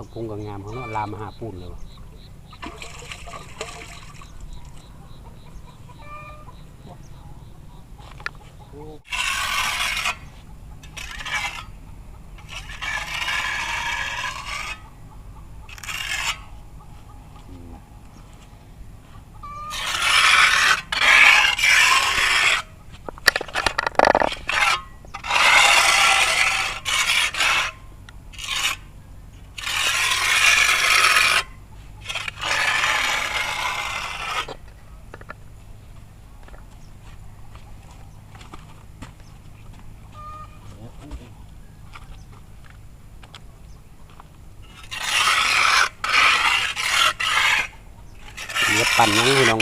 ต้องปรุงกับงามเขาเนาะลามหาปูนเลย ปั่นยังพี่น้อง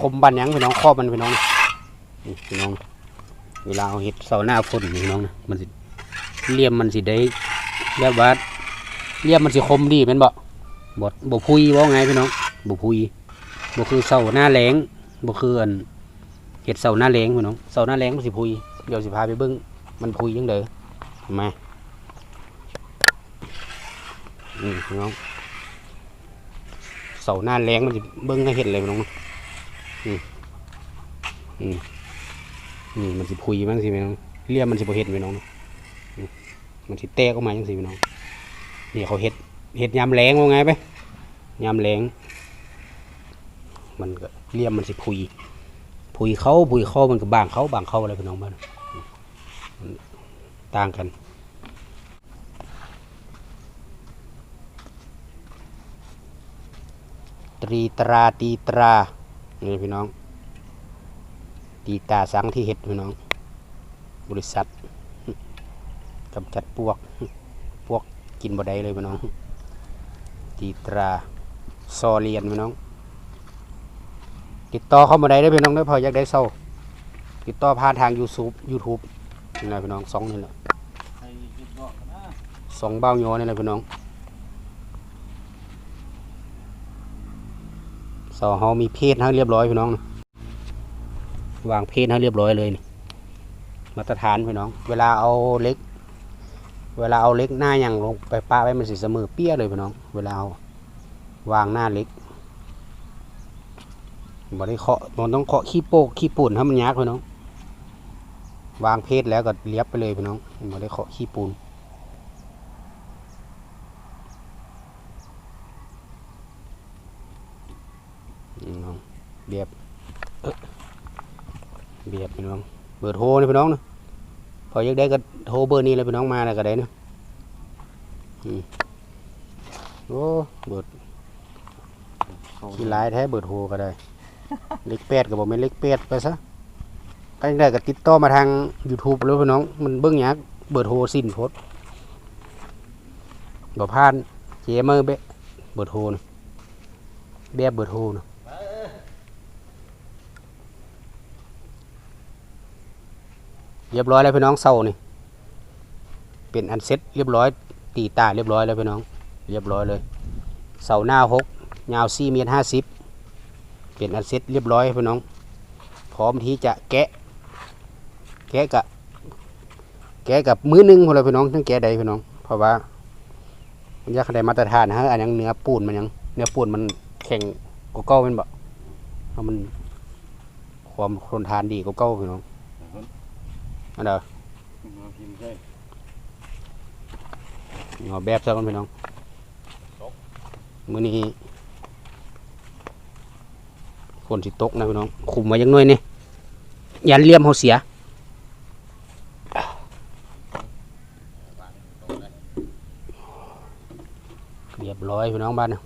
คมปั่นยังพี่น้องครอบมันพี่น้องพี่น้อง เวลาเอาเห็ดเสาหน้าฝนนี่พี่น้องนะมันสิเลี่ยมมันสิได้แบบว่าเลี่ยมมันสิคมดีเป็นบ่บดบ่พุยว่าไงพี่น้องบ่พุยบ่คือเสาหน้าแรงบ่คืออันเห็ดเสาหน้าแรงพี่น้องเสาหน้าแรงมันสิพุยเดี๋ยวสิพาไปเบิ่งมันพุยยังเด้อมาอืมพี่น้อง เสาหน้าแรงมันจะเบิ้งให้เห็นเลยพี่น้องอืมอืมนี่มันสิพุยมันสิพี่น้องเลี่ยมมันสิบ่เห็ดพี่น้องมันสิแตกออกมาจังสิพี่น้องนี่เขาเห็ดเห็ดยามแรงว่าไงไปยามแรงมันก็เลี่ยมมันสิพุยพุยเขาพุยเขามันก็บางเขาบางเขาอะไรพี่น้องบ้านมันต่างกัน ตรีตราตีตรานี่พี่น้อง ตีตาสังที่เห็ดพี่น้อง บริษัทกำจัดพวกพวกกินบ่ได้เลยพี่น้อง ตีตราซอเรียนพี่น้อง ติดต่อเข้ามาได้ได้พี่น้องได้อพออยากได้เศร้าติดต่อผ่านทาง YouTube YouTube นี่แหละพี่น้องสองนี่แหละใครคิดบอกนะสองเบ้าโยนี่แหละพี่น้อง สอเฮามีเพศให้เรียบร้อยพี่น้องนะวางเพศให้เรียบร้อยเลยนี่มาตรฐานพี่น้อง เวลาเอาเล็ก เวลาเอาเล็กหน้าอย่างลงไปป้าไว้มันสิเสมอเปี้ยเลยพี่น้อง เวลาเอาวางหน้าเล็กบ่ได้เคาะมันต้องเคาะขี้โปกขี้ปูนให้มันยากพี่น้อง วางเพศแล้วก็เลียบไปเลยพี่น้องบ่ได้เคาะขี้ปูน น้องเบียบเบียบพี่น้องเบอร์โทรนี่พี่น้องเนาะพออยากได้ก็โทรเบอร์นี้เลยพี่น้องมาแล้วก็ได้นะโอ้เบิดขี้ร้ายแท้เบิดโทรก็ได้ เล็กแปดก็บอกไม่นเล็กแปดไปซะก็ยังได้ก็ติดต่อมาทาง YouTube เลยพี่น้อง มันเบิ้งยากเบิดโทรสิ้นพดบ่พลาดเจเมอร์เบเบิดโทรนะแบบเบิดโทรนะ เรียบร้อยแล้วพี่น้องเสานี่เป็นอันเซ็ตเรียบร้อย ตีตาเรียบร้อยแล้วพี่น้อง เรียบร้อยเลยเสาหน้าหกยาวสี่เมตรห้าสิบเป็นอันเซ็ตเรียบร้อยพี่น้อง พร้อมที่จะแกะ แกะกับแกะกับมือหนึงพอเลยพี่น้องทั้งแกะใดพี่น้อง เพราะว่ามันยากได้มาตรฐานนะฮะอันยังเนื้อปูนมันยังเนื้อปูนมันแข็งกว่าเก้าเป็นบ่เพราะมันความทนทานดีกว่าเก้าพี่น้อง อันเด้อมาพิมพ์ใช่เอแบบซะก่อนพี่น้องมื้อนี้ฝนสิตกนะพี่น้องคุมไว้ยังน้อยนี่ยันเลี่ยมเฮาเสียเรียบร้อยพี่น้องบ้านนะ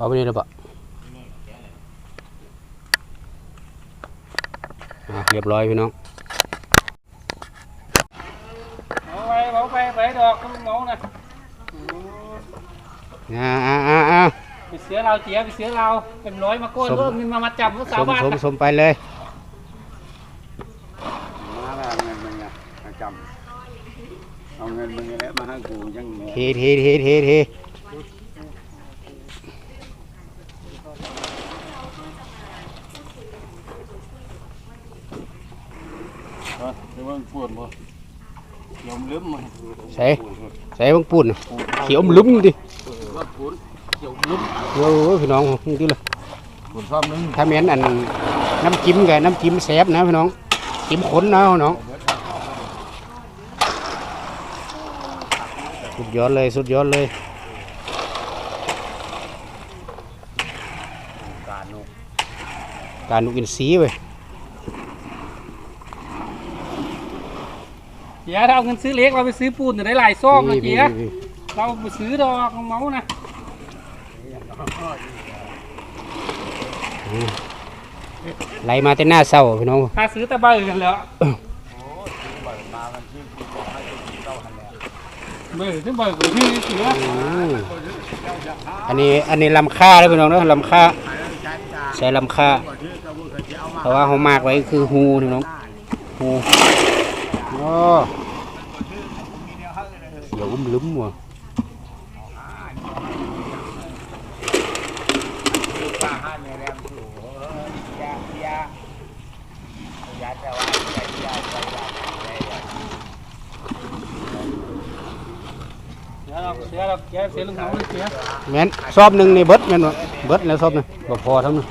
เอาไปนี่เลยปะอะเรียบร้อยพี่น้องเอาไปเอาไปไปดอกคุณหมอนะอ่าอ่าอ่าอ่าไปเสือเราเจียไปเสือเราเป็นร้อยมาโก้นสมเพิ่มเงินมามาจับผู้สสาวมบ้านสมสมไปเลยมาแล้วเงินมึงอะมาจำเอาเงินมึงแล้วมาให้กูยังงงทีทีที ทีทีเดี๋ยวมันปวดบ่ยอมลืมมันใส่ใส่บังปุ่นน่ะเขียวมันลึมดิว่าปวดเกี่ยวลืมโอ้ยพี่น้องนี่ดิเลยปวดซ้ำนึงถ้าแม่นอันน้ำจิ้มกับน้ำจิ้มแซ่บนะพี่น้องจิ้มข้นนะพี่น้องสุดยอดเลยสุดยอดเลยการนกการนุกินสีเว้ย เดี๋ยวถ้าเอาเงินซื้อเล็กเราไปซื้อปูนจะได้หลายซองนะนี่เจียเราไปซื้อดอกของเมานะไหลมาแต่หน้าเศร้าพี่น้องถ้าซื้อแต่ใบกันแล้วเบอร์ที่เบอร์ของพี่เสืออืมอันนี้อันนี้ลำค่าเลยพี่น้องเนาะลำค่าใช้ลำค่าเพราะว่าเขามากไว้คือฮูพี่น้องฮู โอ้เดี๋ยวอุ้มลุ้มว่ะ ป้าห้าเนี่ยแรงสู่ยายายาจะว่ายายาจะว่ายายา เสือเราเสือเราแกเสือลุงเมาเลยเสือ แม่นซอบหนึ่งนี่เบิดแม่นบ่เบิดแล้วซอบหนึงบ่พอทั้งนั้น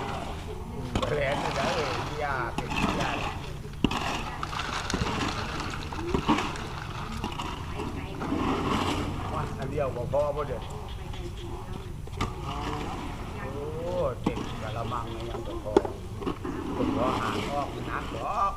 บ่เด้อโอ้เต็มกะละมังนี่ยังบ่พอคนบ่หางออกนักดอก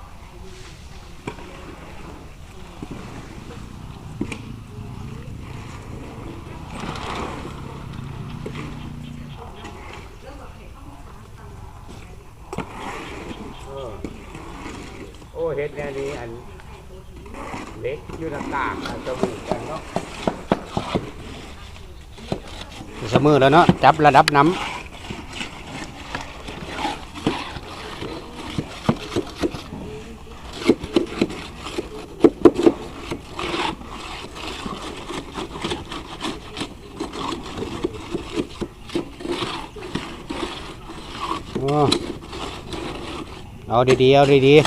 โอ้เห็ดแน่นี้อันเล็กอยู่หน้าต่างอันจมูกกันเนาะ เสมอแล้วเนาะจับระดับน้ำเอาดีๆเอาดีๆ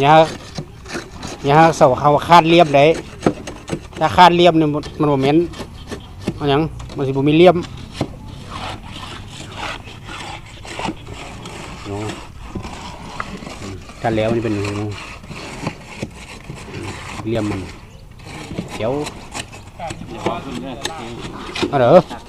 อย่าอย่าเสาเขาคาดเรียบได้ถ้าคาดเรียบเนี่ยมันมันบ่แม่น มันหยังมันสิบ่มีเหลี่ยมโอ้อืมถ้าแล้วนี่เป็นอย่างนี้เนาะอืมเหลี่ยมมันเขียวเอาเด้อ